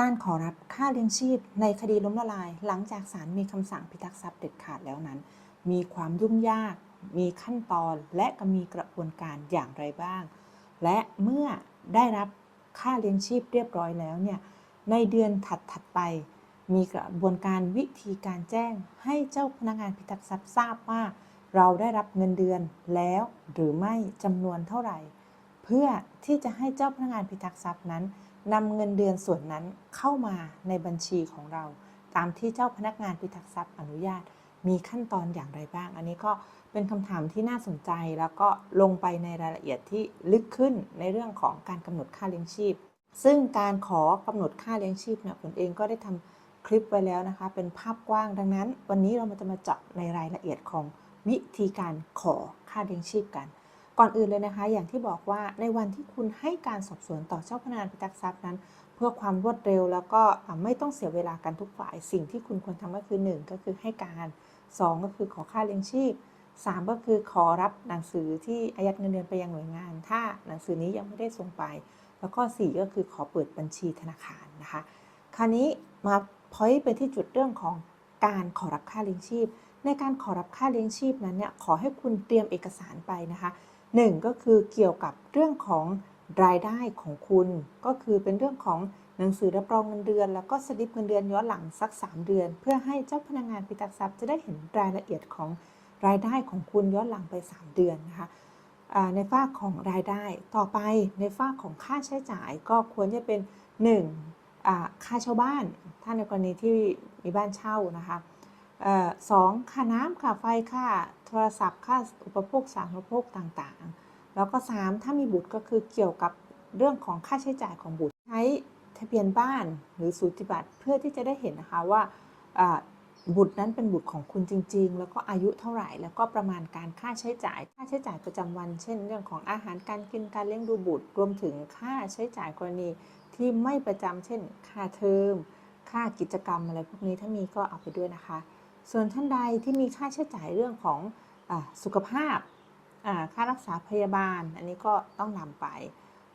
การขอรับค่าเลี้ยงชีพในคดีล้มละลาย หลังจากศาลมีคำสั่งพิทักษ์ทรัพย์เด็ดขาดแล้วนั้น มีความยุ่งยาก มีขั้นตอนและก็มีกระบวนการอย่างไรบ้าง และเมื่อได้รับค่าเลี้ยงชีพเรียบร้อยแล้วเนี่ยในเดือนถัดๆไป มีกระบวนการวิธีการแจ้งให้เจ้าพนักงานพิทักษ์ทรัพย์ทราบว่า เราได้รับเงินเดือนแล้วหรือไม่จำนวนเท่าไหร่ เพื่อที่จะให้เจ้าพนักงานพิทักษ์ทรัพย์นั้นนำเงินเดือนส่วนนั้นเข้ามาในบัญชีของเรา ตามที่เจ้าพนักงานพิทักษ์ทรัพย์อนุญาต มีขั้นตอนอย่างไรบ้าง อันนี้ก็เป็นคำถามที่น่าสนใจแล้วก็ลงไปในรายละเอียดที่ลึกขึ้นในเรื่องของการกำหนดค่าเลี้ยงชีพ ซึ่งการขอกำหนดค่าเลี้ยงชีพเนี่ยผมเองก็ได้ทำคลิปไว้แล้วนะคะ เป็นภาพกว้างดังนั้น วันนี้เรามาจะมาเจาะในรายละเอียดของวิธีการขอค่าเลี้ยงชีพกัน ก่อนอื่นเลยนะคะ อย่างที่บอกว่าในวันที่คุณให้การสอบสวนต่อเจ้าพนักงานพิทักษ์ทรัพย์นั้น เพื่อความรวดเร็วแล้วก็ไม่ต้องเสียเวลากันทุกฝ่าย สิ่งที่คุณควรทำก็คือ 1 ก็คือให้การ 2 ก็คือขอค่าเลี้ยงชีพ 3 ก็คือขอรับหนังสือที่อายัดเงินเดือนไปยังหน่วยงาน ถ้าหนังสือนี้ยังไม่ได้ส่งไป แล้วก็ 4 ก็คือขอเปิดบัญชีธนาคารนะคะ คราวนี้มาพอยไปที่จุดเรื่องของการขอรับค่าเลี้ยงชีพ ในการขอรับค่าเลี้ยงชีพนั้นเนี่ยขอให้คุณเตรียมเอกสารไปนะคะ หนึ่งก็คือเกี่ยวกับเรื่องของรายได้ของคุณ ก็คือเป็นเรื่องของหนังสือรับรองเงินเดือน แล้วก็สลิปเงินเดือนย้อนหลังสัก 3 เดือน เพื่อให้เจ้าพนักงานพิทักทรัพย์จะได้เห็นรายละเอียดของรายได้ของคุณย้อนหลังไป 3 เดือนนะคะในฝ้าของรายได้ต่อไปในฝ้าของค่าใช้จ่ายก็ควรจะเป็น 1. อ่าค่าเช่าบ้าน ถ้าในกรณีที่มีบ้านเช่านะคะ สองค่าน้ำค่าไฟค่าโทรศัพท์ค่าอุปโภคสาธารณูปโภคต่างๆ แล้วก็ 3 ถ้ามีบุตรก็คือเกี่ยวกับเรื่องของค่าใช้จ่ายของบุตรใช้ทะเบียนบ้านหรือสูติบัตรเพื่อที่จะได้เห็นนะคะว่าบุตรนั้นเป็นบุตรของคุณจริง ๆ แล้วก็อายุเท่าไหร่ แล้วก็ประมาณการค่าใช้จ่าย ค่าใช้จ่ายประจำวัน เช่น เรื่องของอาหารการกินการเลี้ยงดูบุตร รวมถึงค่าใช้จ่ายกรณีที่ไม่ประจำเช่น ค่าเทอม ค่ากิจกรรมอะไรพวกนี้ถ้ามีก็เอาไปด้วยนะคะ ส่วนท่านใดที่มีค่าใช้จ่ายเรื่องของอสุขภาพ ค่ารักษาพยาบาล อันนี้ก็ต้องนำไป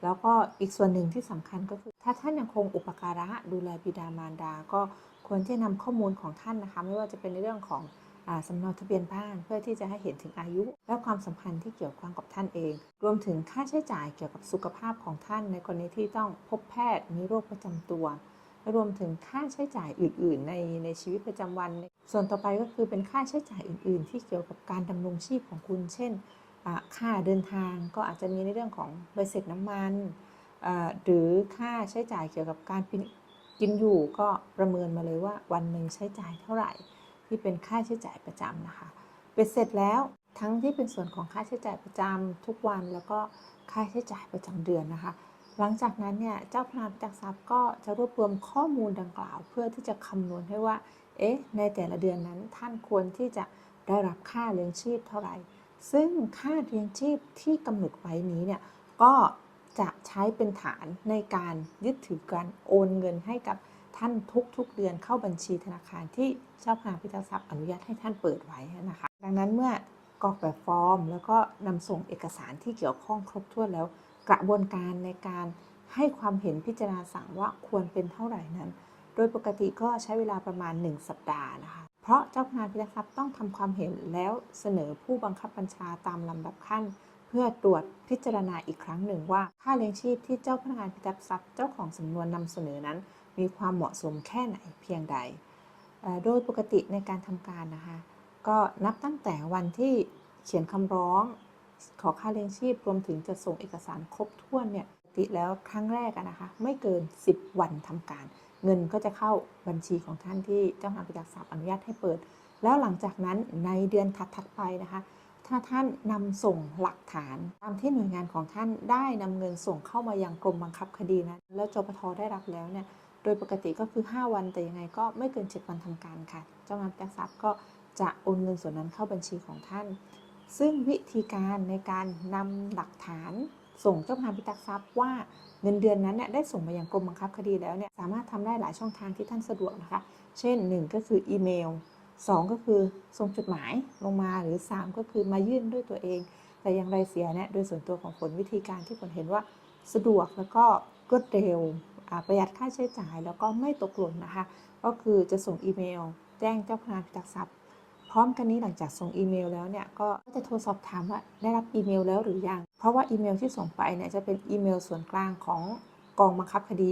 แล้วก็อีกส่วนหนึ่งที่สำคัญก็คือ ถ้าท่านยังคงอุปการะดูแลบิดามารดา ก็ควรที่จะนำข้อมูลของท่านนะคะ ไม่ว่าจะเป็นในเรื่องของอสำเนาทะเบียนบ้านเพื่อที่จะให้เห็นถึงอายุ และความสัมพันธ์ที่เกี่ยวข้องกับท่านเอง รวมถึงค่าใช้จ่ายเกี่ยวกับสุขภาพของท่าน ในกรณีที่ต้องพบแพทย์มีโรคประจำตัว รวมถึงค่าใช้จ่ายอื่น ๆ ในในชีวิตประจำวัน ส่วนต่อไปก็คือเป็นค่าใช้จ่ายอื่น ๆ ที่เกี่ยวกับการดำรงชีพของคุณ เช่น ค่าเดินทางก็อาจจะมีในเรื่องของใบเสร็จน้ำมันหรือค่าใช้จ่ายเกี่ยวกับการกินอยู่ก็ประเมินมาเลยว่าวันหนึ่งใช้จ่ายเท่าไหร่ ที่เป็นค่าใช้จ่ายประจำนะคะเป็นเสร็จแล้วทั้งที่เป็นส่วนของค่าใช้จ่ายประจำทุกวันแล้วก็ค่าใช้จ่ายประจำเดือนนะคะ หลังจากนั้นเนี่ยเจ้าพนักงานพิทักษ์ทรัพย์ก็จะรวบรวมข้อมูลดังกล่าว เพื่อที่จะคำนวณให้ว่า เอ๊ะ ในแต่ละเดือนนั้นท่านควรที่จะได้รับค่าเลี้ยงชีพเท่าไหร่ ซึ่งค่าเลี้ยงชีพที่กำหนดไว้นี้เนี่ยก็จะใช้เป็นฐานในการยึดถือการโอนเงินให้กับท่านทุกๆเดือนเข้าบัญชีธนาคารที่เจ้าพนักงานพิทักษ์ทรัพย์อนุญาตให้ท่านเปิดไว้นะคะ ดังนั้นเมื่อกรอกแบบฟอร์ม แล้วก็นำส่งเอกสารที่เกี่ยวข้องครบถ้วนแล้ว กระบวนการในการให้ความเห็นพิจารณาสั่งว่าควรเป็นเท่าไหร่นั้น โดยปกติก็ใช้เวลาประมาณ 1 สัปดาห์นะคะ เพราะเจ้าพนักงานพิทักษ์ทรัพย์ต้องทำความเห็นแล้วเสนอผู้บังคับบัญชาตามลำดับขั้น เพื่อตรวจพิจารณาอีกครั้งหนึ่งว่าค่าเลี้ยงชีพที่เจ้าพนักงานพิทักษ์ทรัพย์เจ้าของสำนวนนำเสนอนั้น มีความเหมาะสมแค่ไหนเพียงใด โดยปกติในการทำการนะคะ ก็นับตั้งแต่วันที่เขียนคำร้อง ขอค่าเลี้ยงชีพรวมถึงจะส่งเอกสารครบถ้วนเนี่ยปกติแล้วครั้งแรกนะคะ ไม่เกิน 10 วันทำการ เงินก็จะเข้าบัญชีของท่านที่เจ้าพนักงานพิทักษ์ทรัพย์อนุญาตให้เปิด แล้วหลังจากนั้นในเดือนถัดๆไปนะคะถ้าท่านนำส่งหลักฐานตามที่หน่วยงานของท่านได้นำเงินส่งเข้ามายังกรมบังคับคดีนั้นแล้วจปทได้รับแล้วเนี่ยโดยปกติก็คือ 5 วันแต่ยังไงก็ไม่เกิน 7 วันทำการค่ะ เจ้างานพิทักษ์ทรัพย์ก็จะโอนเงินส่วนนั้นเข้าบัญชีของท่าน ซึ่งวิธีการในการนำหลักฐานส่งเจ้าพนักงานพิทักษ์ทรัพย์ว่าเงินเดือนนั้นเนี่ยได้ส่งมาอยังกรมบังคับคดีแล้วเนี่ยสามารถทำได้หลายช่องทางที่ท่านสะดวกนะคะ เช่น 1 ก็คืออีเมล 2 ก็คือส่งจดหมายลงมาหรือ 3 ก็คือมายื่นด้วยตัวเอง แต่อย่างไรเสียเนี่ยโดยส่วนตัวของผลวิธีการที่ผลเห็นว่าสะดวกแล้วก็รวดเร็วประหยัดค่าใช้จ่ายแล้วก็ไม่ตกหล่นนะคะ ก็คือจะส่งอีเมล แจ้งเจ้าพนักงานพิทักษ์ทรัพย์ พร้อมกันนี้หลังจากส่งอีเมลแล้วเนี่ยก็จะโทรสอบถามว่าได้รับอีเมลแล้วหรือยัง เพราะว่าอีเมลที่ส่งไปเนี่ยจะเป็นอีเมลส่วนกลางของกองบังคับคดี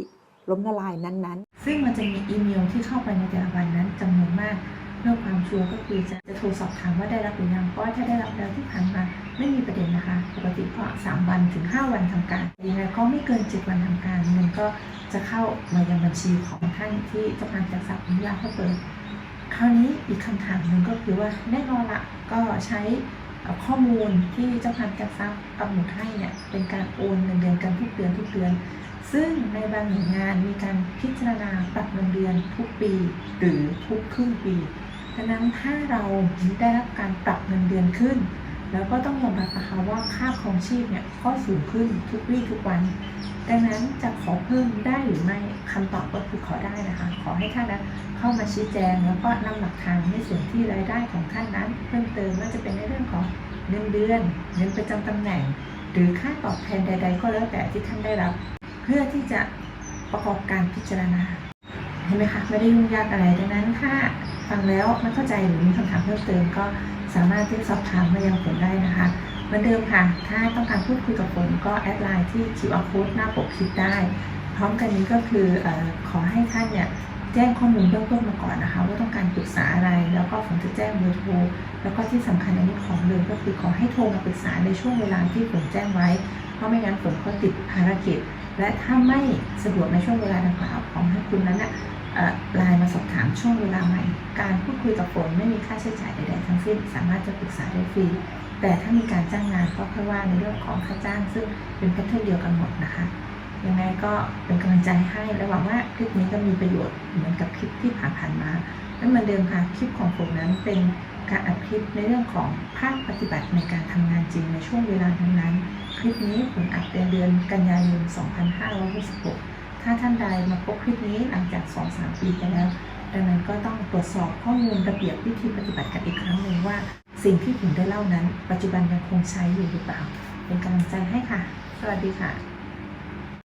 ล้มละลายนั้นๆ ซึ่งมันจะมีอีเมลที่เข้าไปในแต่ละวันนั้นจำนวนมากเพื่อความชัวร์ก็คือจะจะโทรสอบถามว่าได้รับหรือยังเพราะถ้าได้รับแล้วที่ผ่านมาไม่มีประเด็นนะคะ ปกติก็3วันถึง 5 วันทำการยังไงก็ไม่เกิน 7 วันทำการเงินก็จะเข้ามายังบัญชีของท่านที่เจ้ากานจัดทรัพย์อนุญาตให้เปิด คราวนี้อีกคำถามหนึ่งก็คือว่าแน่นอนละก็ใช้ข้อมูลที่เจ้าพนักงานจัดทรัพย์กำหนดให้เนี่ยเป็นการโอนเงินเดือนกันทุกเดือนทุกเดือน ซึ่งในบางหน่วยงานมีการพิจารณาปรับเงินเดือนทุกปีหรือทุกครึ่งปีดังนั้นถ้าเราได้รับการปรับเงินเดือนขึ้น แล้วก็ต้องยอมรับนะคะว่าค่าครองชีพเนี่ยก็สูงขึ้นทุกวี่ทุกวัน ดังนั้นจะขอเพิ่มได้หรือไม่คำตอบก็คือขอได้นะคะ ขอให้ท่านนั้นเข้ามาชี้แจง แล้วก็นำหลักฐานในส่วนที่รายได้ของท่านนั้น เพิ่มเติมว่าจะเป็นในเรื่องของเงินเดือนเงินประจำตำแหน่ง หรือค่าตอบแทนใด ๆ ก็แล้วแต่ที่ท่านได้รับ เพื่อที่จะประกอบการพิจารณาเห็นไหมคะไม่ได้ยุ่งยากอะไรดังนั้นถ้าฟังแล้วไม่เข้าใจหรือมีคำถามเพิ่มเติมก็ สามารถที่สอบถามมายังผมได้นะคะเหมือนเดิมค่ะ ถ้าต้องการพูดคุยกับผมก็แอดไลน์ที่ QR code หน้าปกคลิปได้ พร้อมกันนี้ก็คืออขอให้ท่านเนี่ยแจ้งข้อมูลเบื้องต้นมาก่อนนะคะ ว่าต้องการปรึกษาอะไร แล้วก็ผมจะแจ้งเบอร์โทรแล้วก็ที่สำคัญอันนี้ของเลยก็คือขอให้โทรมาปรึกษาในช่วงเวลาที่ผมแจ้งไว้ เพราะไม่งั้นผมก็ติดภารกิจ และถ้าไม่สะดวกในช่วงเวลาดังกล่าวของให้คุณนั้นน่ะเอ่อไลา สอบถามช่วงเวลาใหม่ การพูดคุยกับฝนไม่มีค่าใช้จ่ายใดๆทั้งสิ้น สามารถจะปรึกษาได้ฟรี แต่ถ้ามีการจ้างงานก็ค่อยว่าในเรื่องของค่าจ้าง ซึ่งเป็นแพทเทิร์นเดียวกันหมดนะคะ ยังไงก็เป็นกำลังใจให้และหวังว่าคลิปนี้ก็มีประโยชน์เหมือนกับคลิปที่ผ่านๆมา และเหมือนเดิมค่ะคลิปของผมนั้นเป็นการอัดคลิปในเรื่องของภาคปฏิบัติในการทำงานจริงในช่วงเวลานั้นๆ คลิปนี้ผมอัดในเดือนกันยายน 2566 ถ้าท่านใดมาพบคลิปนี้หลังจาก 2-3 ปีไปแล้ว ดังนั้นก็ต้องตรวจสอบข้อมูลระเบียบวิธีปฏิบัติกันอีกครั้งหนึ่งว่า สิ่งที่ผมได้เล่านั้น ปัจจุบันยังคงใช้อยู่หรือเปล่า เป็นกำลังใจให้ค่ะ สวัสดีค่ะ